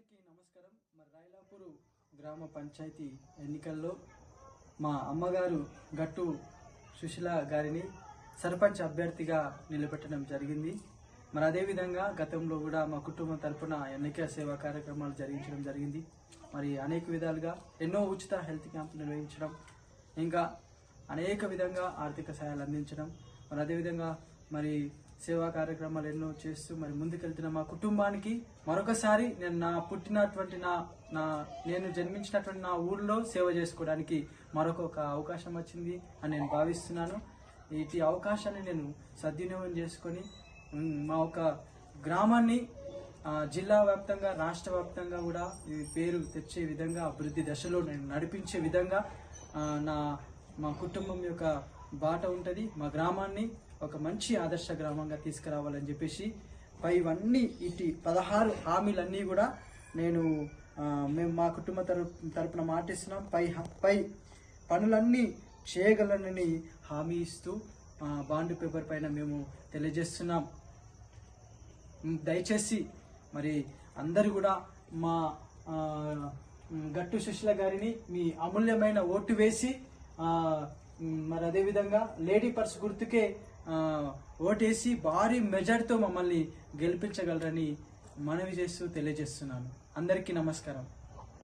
అందరికీ నమస్కారం. మరి రాయలాపూరు గ్రామ పంచాయతీ ఎన్నికల్లో మా అమ్మగారు గట్టు సుశీల గారిని సర్పంచ్ అభ్యర్థిగా నిలబెట్టడం జరిగింది. మరి అదేవిధంగా గతంలో కూడా మా కుటుంబం తరపున ఎన్నికల సేవా కార్యక్రమాలు జరిగించడం జరిగింది. మరి అనేక విధాలుగా ఎన్నో ఉచిత హెల్త్ క్యాంపులు నిర్వహించడం ఇంకా అనేక విధంగా ఆర్థిక సహాయాలు అందించడం మరి అదేవిధంగా మరి సేవా కార్యక్రమాలు ఎన్నో చేస్తూ మరి ముందుకెళ్తున్న మా కుటుంబానికి మరొకసారి నేను నా పుట్టినటువంటి నా నా నేను జన్మించినటువంటి నా ఊళ్ళో సేవ చేసుకోవడానికి మరొక ఒక అవకాశం వచ్చింది అని నేను భావిస్తున్నాను. ఇటు అవకాశాన్ని నేను సద్వినియోగం చేసుకొని మా ఒక గ్రామాన్ని జిల్లా వ్యాప్తంగా రాష్ట్ర వ్యాప్తంగా కూడా ఈ పేరు తెచ్చే విధంగా అభివృద్ధి దశలో నేను నడిపించే విధంగా నా మా కుటుంబం యొక్క బాట ఉంటుంది. మా గ్రామాన్ని ఒక మంచి ఆదర్శ గ్రామంగా తీసుకురావాలని చెప్పేసి పై ఇవన్నీ ఇటు పదహారు హామీలన్నీ కూడా నేను మేము మా కుటుంబ తరపు తరపున మాటిస్తున్నాం. పై హ- పై పనులన్నీ చేయగలనని హామీ ఇస్తూ బాండ్ పేపర్ పైన మేము తెలియజేస్తున్నాం. దయచేసి మరి అందరూ కూడా మా గట్టు సుశీల గారిని మీ అమూల్యమైన ఓటు వేసి మరి అదేవిధంగా లేడీ పర్స్ గుర్తుకే ఓటేసి భారీ మెజార్టీతో మమ్మల్ని గెలిపించగలరని మనవి చేస్తూ తెలియజేస్తున్నాను. అందరికీ నమస్కారం.